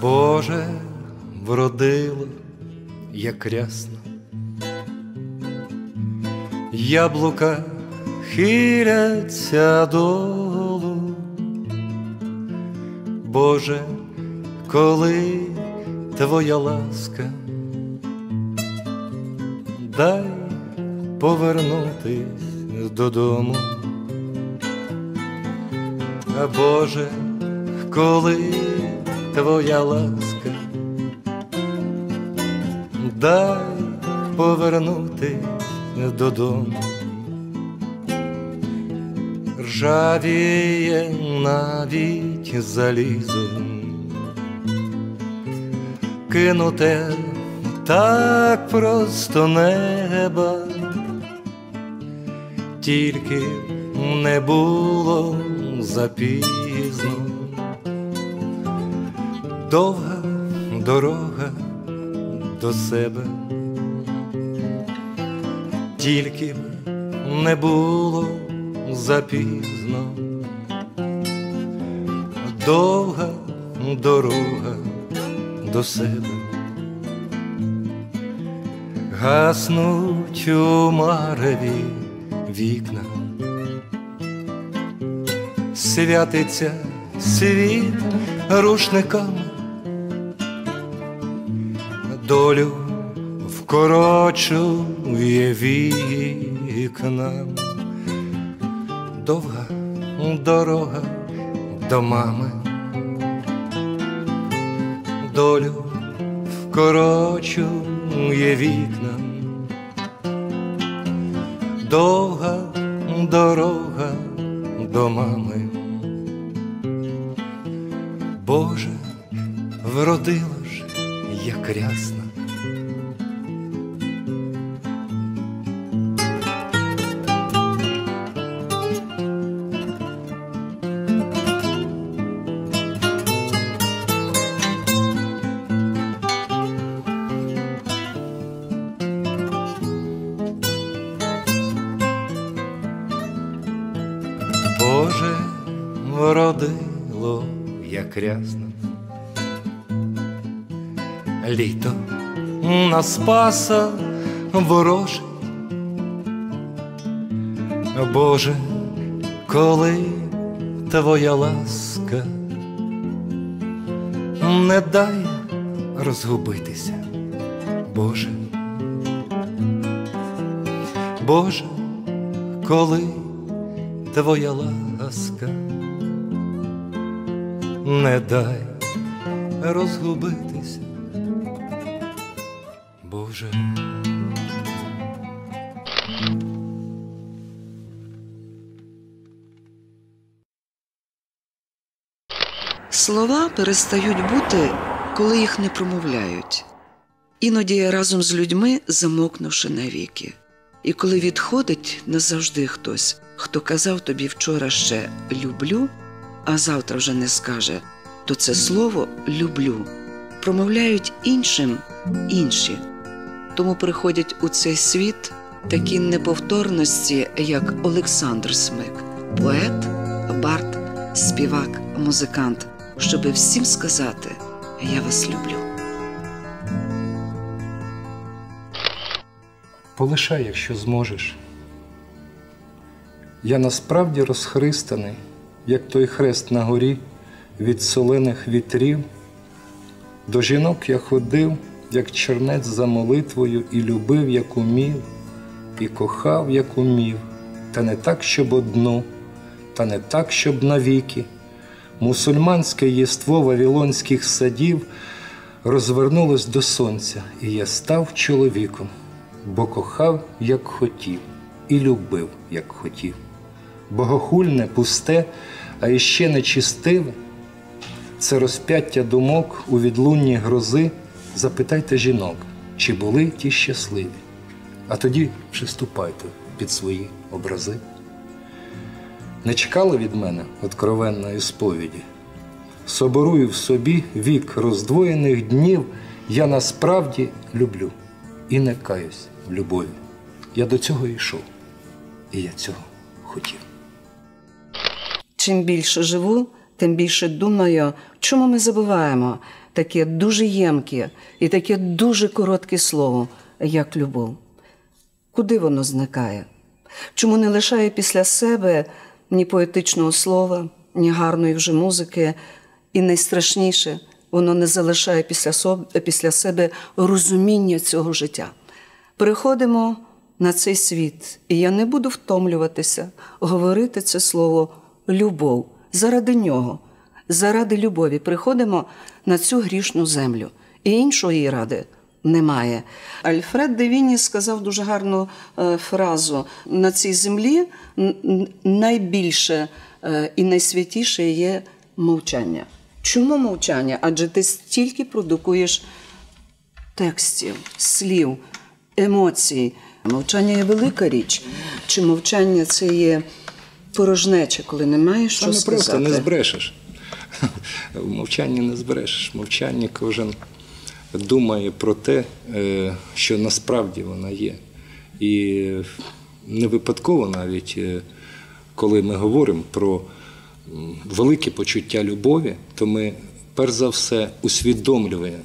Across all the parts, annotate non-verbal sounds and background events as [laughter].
Боже, вродило, як рясно, яблука хиляться долу, Боже, коли твоя ласка, дай повернутись додому, а Боже, коли твоя ласка, дай повернутись додому, ржавіє навіть залізо, кинуте так просто неба, тільки не було запізно довга дорога до себе, тільки б не було запізно, довга дорога до себе, гаснуть у мареві вікна, святиться світ рушниками долю вкорочує вікна, довга дорога до мами, долю вкорочує вікна, довга дорога до мами. Боже, вродила ж як рясна. Боже, вродило, як рясно. Літо. На спаса ворожить. Боже, коли твоя ласка не дай розгубитися, Боже, Боже, коли твоя ласка не дай розгубитися, Боже. Слова перестають бути, коли їх не промовляють. Іноді разом з людьми замокнувши навіки. І коли відходить назавжди хтось, хто казав тобі вчора ще люблю, а завтра вже не скаже, то це слово люблю промовляють іншим інші. Тому приходять у цей світ такі неповторності, як Олександр Смик, поет, бард, співак, музикант, щоби всім сказати Я вас люблю. Полишай, якщо зможеш. Я насправді розхристаний, як той хрест на горі від солених вітрів. До жінок я ходив, як чернець за молитвою, і любив, як умів, і кохав, як умів, та не так, щоб одну, та не так, щоб навіки. Мусульманське єство вавилонських садів розвернулось до сонця, і я став чоловіком, бо кохав, як хотів, і любив, як хотів. Богохульне, пусте, а іще нечистиве це розп'яття думок у відлунні грози. Запитайте жінок, чи були ті щасливі, а тоді приступайте під свої образи. Не чекали від мене откровенної сповіді. Соборую в собі вік роздвоєних днів, я насправді люблю і не каюсь в любові. Я до цього йшов, і я цього хотів. Чим більше живу, тим більше думаю, чому ми забуваємо, таке дуже ємке і таке дуже коротке слово, як любов. Куди воно зникає? Чому не лишає після себе ні поетичного слова, ні гарної вже музики, і найстрашніше, воно не залишає після, після себе розуміння цього життя. Приходимо на цей світ, і я не буду втомлюватися говорити це слово любов заради нього, заради любові. Приходимо на цю грішну землю, і іншої ради немає. Альфред де Вінні сказав дуже гарну е, фразу: на цій землі найбільше е, і найсвятіше є мовчання. Чому мовчання? Адже ти стільки продукуєш текстів, слів, емоцій. Мовчання є велика річ. Чи мовчання це є порожнеча, коли немає що Саме сказати? просто не збрешеш. [laughs] В мовчанні не збрешеш. В мовчанні кожен думає про те, е, що насправді вона є. І не випадково навіть, е, коли ми говоримо про велике почуття любові, то ми перш за все усвідомлюємо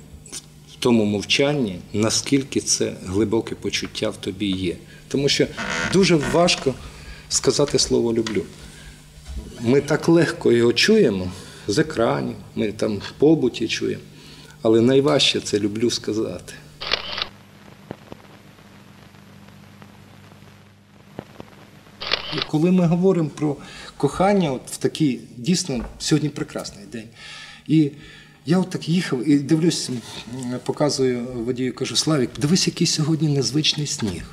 в тому мовчанні, наскільки це глибоке почуття в тобі є. Тому що дуже важко сказати слово люблю. Ми так легко його чуємо з екранів, ми там в побуті чуємо. Але найважче це люблю сказати. Коли ми говоримо про кохання, от в такий дійсно сьогодні прекрасний день. І я от так їхав і дивлюсь, показую водію, кажу, Славік, дивись, який сьогодні незвичний сніг.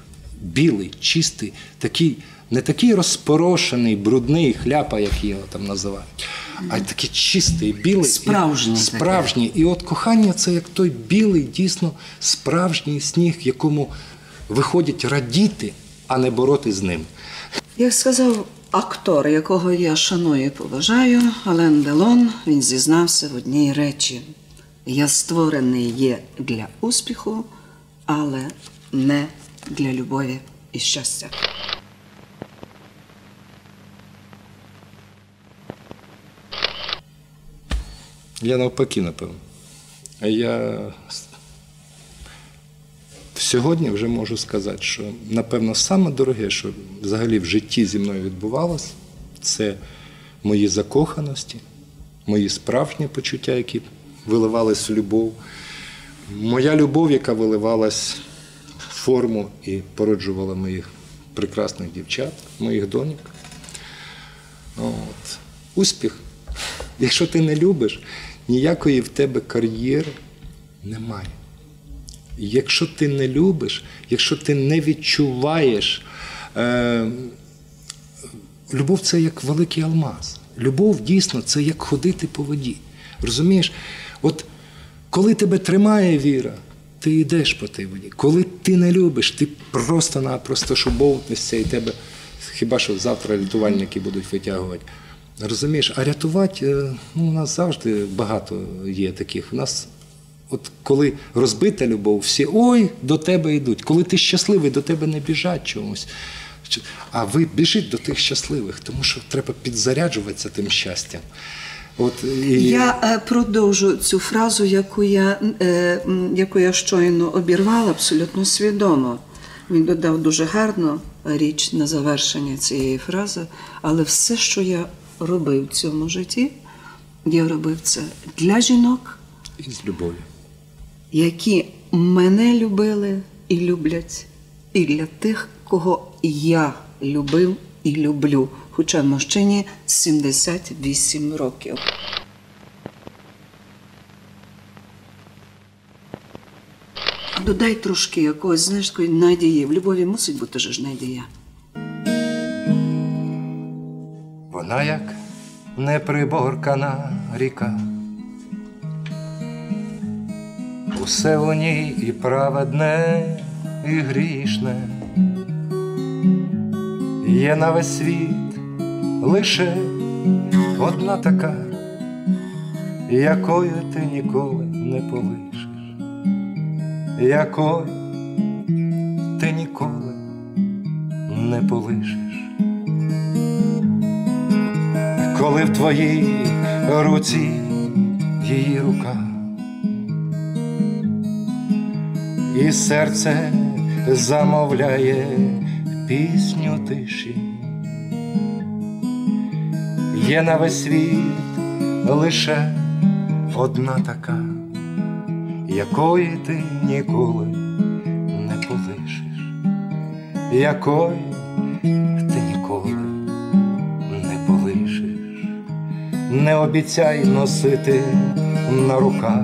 Білий, чистий, такий, не такий розпорошений, брудний, хляпа, як його там називають, а такий чистий, білий. Справжній І, справжній. І от кохання це як той білий, дійсно справжній сніг, якому виходять радіти, а не боротись з ним. Як сказав актор, якого я шаную і поважаю, Ален Делон, він зізнався в одній речі: я створений є для успіху, але не для любові і щастя. Я навпаки, напевно. А я сьогодні вже можу сказати, що напевно саме дороге, що взагалі в житті зі мною відбувалося, це мої закоханості, мої справжні почуття, які виливались в любов. Моя любов, яка виливалась в форму і породжувала моїх прекрасних дівчат, моїх доньок. От. Успіх. Якщо ти не любиш, ніякої в тебе кар'єри немає. Якщо ти не любиш, якщо ти не відчуваєш, е, любов це як великий алмаз. Любов дійсно це як ходити по воді. Розумієш? От коли тебе тримає віра, ти йдеш по тій воді. Коли ти не любиш, ти просто-напросто шубовтнешся і тебе хіба що завтра рятувальники будуть витягувати. Розумієш, а рятувати, е, ну, у нас завжди багато є таких. У нас, от коли розбита любов, всі ой, до тебе йдуть. Коли ти щасливий, до тебе не біжать чомусь. А ви біжіть до тих щасливих, тому що треба підзаряджуватися тим щастям. От, і... Я е, продовжу цю фразу, яку я, е, яку я щойно обірвала абсолютно свідомо. Він додав дуже гарну річ на завершення цієї фрази, але все, що я робив в цьому житті, я робив це для жінок, І з любов'ю. які мене любили і люблять, і для тих, кого я любив і люблю, хоча мужчині 78 років. Додай трошки якогось, знаєш, такої надії. В любові мусить бути ж надія. Вона як неприборкана ріка. Усе у ній і праведне, і грішне. Є на весь світ лише одна така, якою ти ніколи не полишиш, якою ти ніколи не полишиш. Коли в твоїй руці її рука, і серце замовляє пісню тиші. Є на весь світ лише одна така, якої ти ніколи не полишиш, якої не обіцяй носити на руках.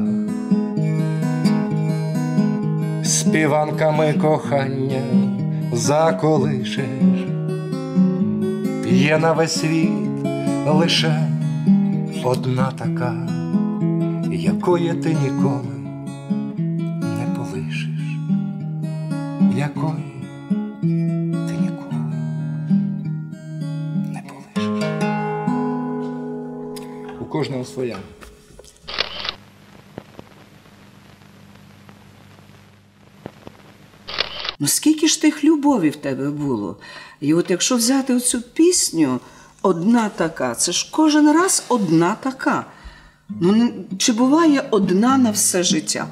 Співанками кохання заколишеш, є на весь світ лише одна така, якої ти ніколи У кожного своя. Ну скільки ж тих любові в тебе було? І от якщо взяти оцю пісню, одна така, це ж кожен раз одна така. Ну, чи буває одна на все життя?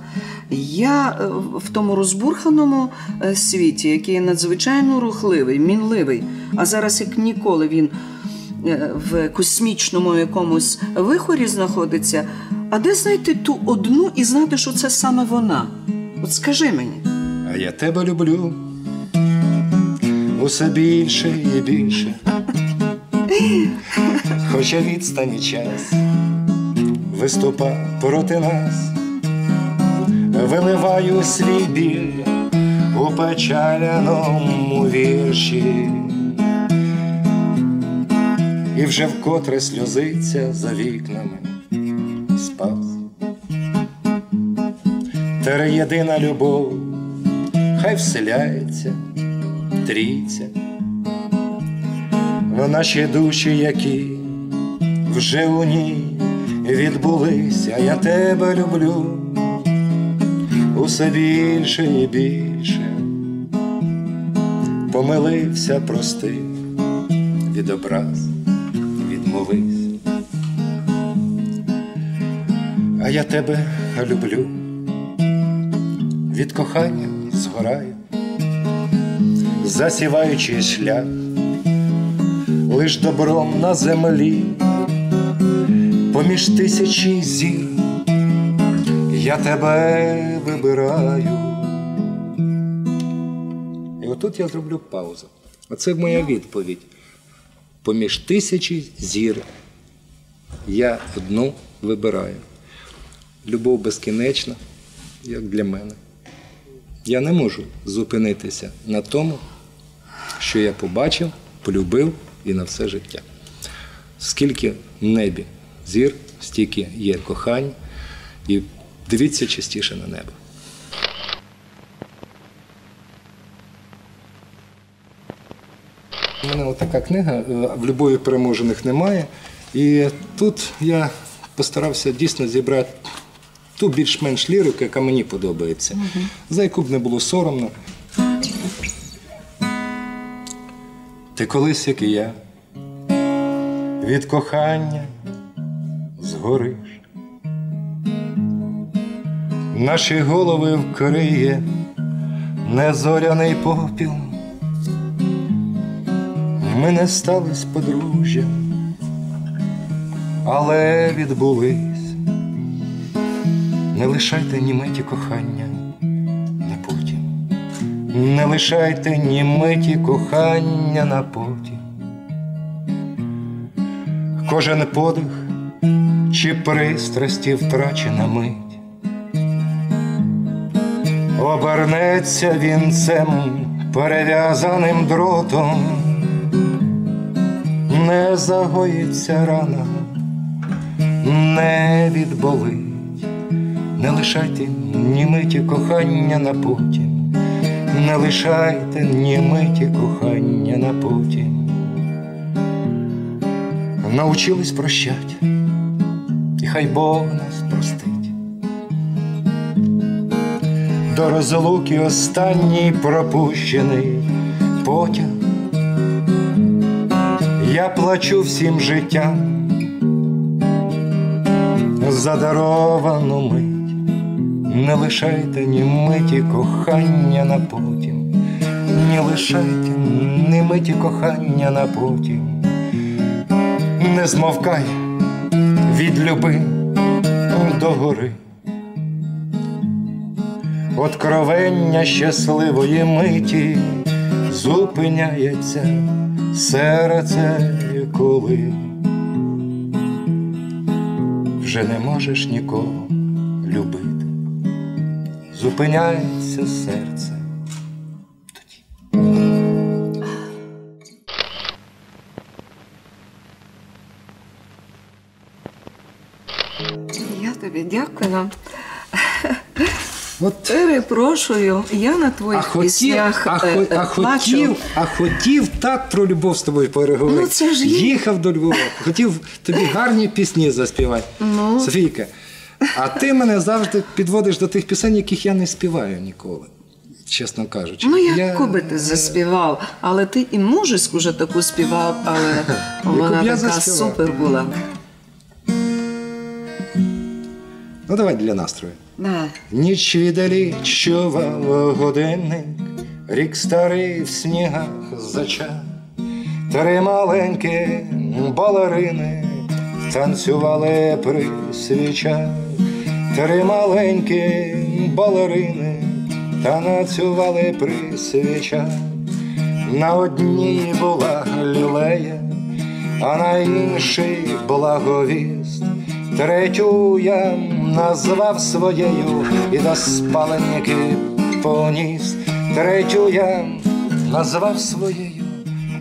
Я е, в тому розбурханому е, світі, який надзвичайно рухливий, мінливий, а зараз як ніколи він в космічному якомусь вихорі знаходиться. А де знайти ту одну і знати, що це саме вона? От скажи мені. А я тебе люблю усе більше і більше. Хоча відстані час виступа проти нас, виливаю свій біль у печаляному вірші, і вже вкотре сльозиться за вікнами спас. Тере єдина любов хай вселяється, трійця в наші душі, які вже у ній відбулися, я тебе люблю. Усе більше і більше, помилився, прости, від образ відмовись, а я тебе люблю від кохання згораю, засіваючи шлях, лиш добром на землі, поміж тисячі зір, я тебе вибираю. І отут я зроблю паузу. Оце моя відповідь. Поміж тисячі зір я одну вибираю. Любов безкінечна, як для мене. Я не можу зупинитися на тому, що я побачив, полюбив і на все життя. Скільки в небі зір, стільки є кохань, і дивіться частіше на небо. У мене така книга, е, в любові переможених немає. І тут я постарався дійсно зібрати ту більш-менш лірику, яка мені подобається, за яку б не було соромно. Ти колись, як і я, від кохання згориш. Наші голови вкриє незоряний попіл. Ми не стались подружжям, але відбулись. Не лишайте ні миті кохання на потім. Не лишайте ні миті кохання на потім. Кожен подих чи пристрасті втрачена мить. Обернеться вінцем перев'язаним дротом, не загоїться рана, не відболить. Не лишайте ні миті кохання на потім, не лишайте ні миті кохання на потім. Научились прощать, і хай Бог нас простить. До розлуки останній пропущений потяг. Я плачу всім життям за даровану мить. Не лишайте ні миті кохання на потім, не лишайте ні миті кохання на потім, не змовкай від люби до гори. Откровення щасливої миті зупиняється серце, коли вже не можеш нікого любити, зупиняється серце. Я тобі дякую. От Перепрошую, я на твоїх хотів, піснях а, е, хо- е, а, хотів, а хотів так про любов з тобою переговорити. Ну, це ж є. Їхав до Львова, хотів тобі гарні пісні заспівати. Ну. Софійка, а ти мене завжди підводиш до тих пісень, яких я не співаю ніколи, чесно кажучи. Ну, я... яку би ти заспівав, але ти і мужиську вже таку співав, але [laughs] вона така супер була. Ну, давай для настрою. Да. Ніч віддалі чував годинник, рік старий в снігах зача. Три маленькі балерини танцювали при свічах. Три маленькі балерини танцювали при свічах. На одній була лілея, а на іншій благовіст. Третю я назвав своєю і до спаленники поніс. Третю я назвав своєю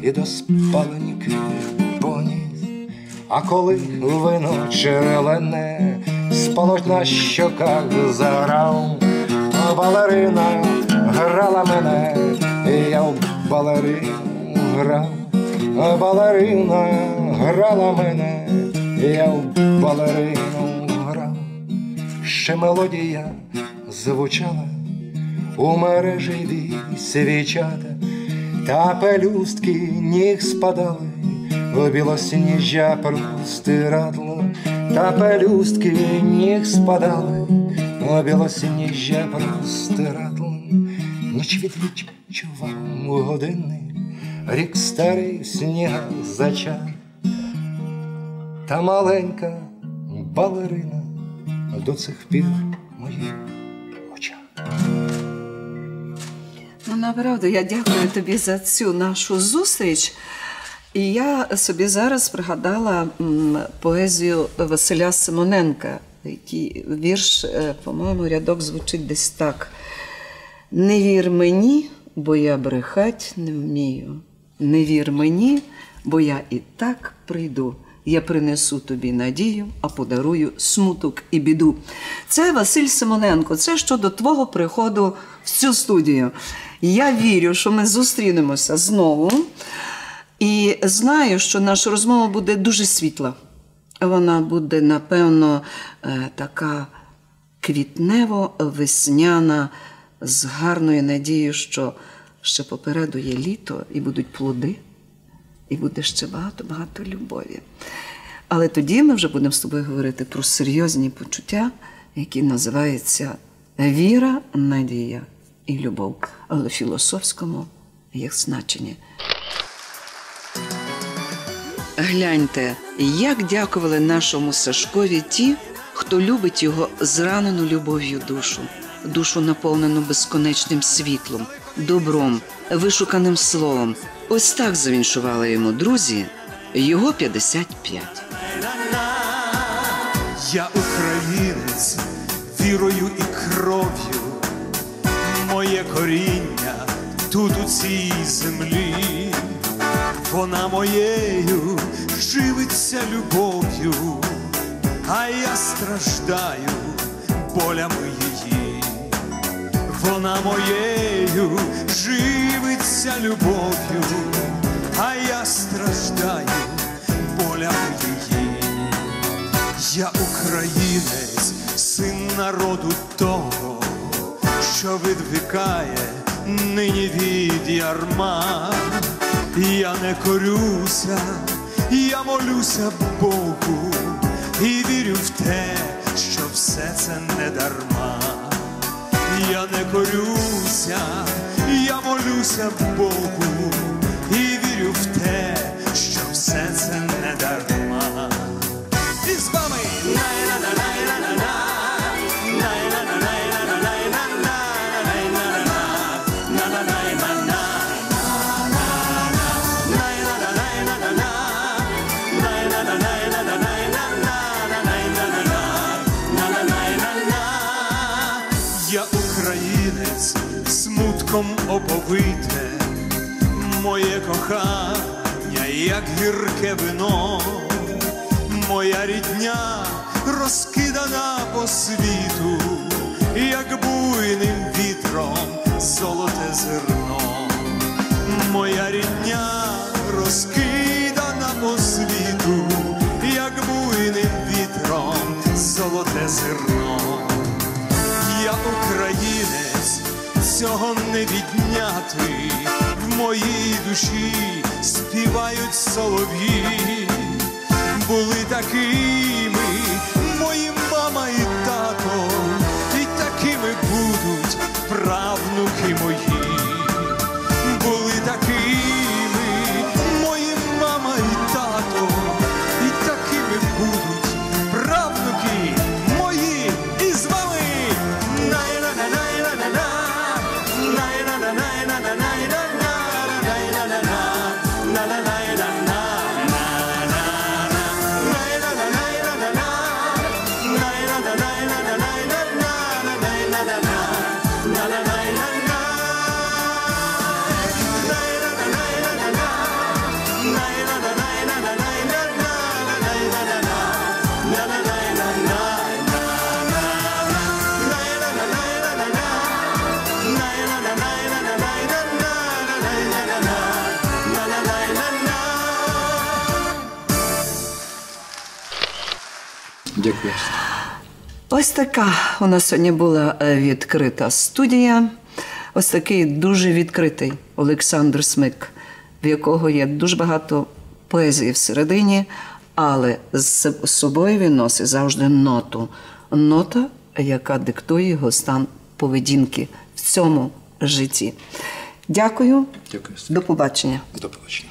і до спаленики поніс. А коли вино черелене спалось на щоках заграв, а балерина грала мене, і я в балерину грав, а балерина грала мене, я в балерину грав. Ще мелодія звучала у мережеві свічата, та пелюстки ніг спадали, у білосніжжя простирадло, та пелюстки ніг спадали, у білосніжжя простирадло, ніч відлічував годинник, рік старий в снігах зачав, та маленька балерина до цих пір моїх очах. Ну, направду, я дякую тобі за цю нашу зустріч. І я собі зараз пригадала поезію Василя Симоненка, який вірш, е, по-моєму, рядок звучить десь так. Не вір мені, бо я брехать не вмію. Не вір мені, бо я і так прийду. Я принесу тобі надію, а подарую смуток і біду. Це Василь Симоненко. Це щодо твого приходу в цю студію. Я вірю, що ми зустрінемося знову. І знаю, що наша розмова буде дуже світла. Вона буде, напевно, е, така квітнево-весняна, з гарною надією, що ще попереду є літо і будуть плоди, і буде ще багато-багато любові. Але тоді ми вже будемо з тобою говорити про серйозні почуття, які називаються віра, надія і любов, але в філософському їх значенні. Гляньте, як дякували нашому Сашкові ті, хто любить його зранену любов'ю душу, душу наповнену безконечним світлом, добром, вишуканим словом. Ось так завіншували йому друзі його 55. Я українець вірою і кров'ю, моє коріння тут у цій землі, вона моєю живиться любов'ю, а я страждаю болями її, вона моєю живиться любов'ю, а я страждаю болями її. Я українець, син народу того, що відвикає нині від ярма. Я не корюся, я молюся Богу і вірю в те, що все це не дарма. Я не корюся, я молюся Богу оповите, моє кохання, як гірке вино, моя рідня розкидана по світу, як буйним вітром золоте зерно, моя рідня розкидана по світу, як буйним вітром золоте зерно. Цього не відняти, в моїй душі співають солов'ї, були такими мої мама і тато, і такими будуть правнуки мої, Дякую. Ось така у нас сьогодні була е, відкрита студія. Ось такий дуже відкритий Олександр Смик, в якого є дуже багато поезії всередині, але з собою він носить завжди ноту. Нота, яка диктує його стан поведінки в цьому житті. Дякую. Дякую. До побачення. До побачення.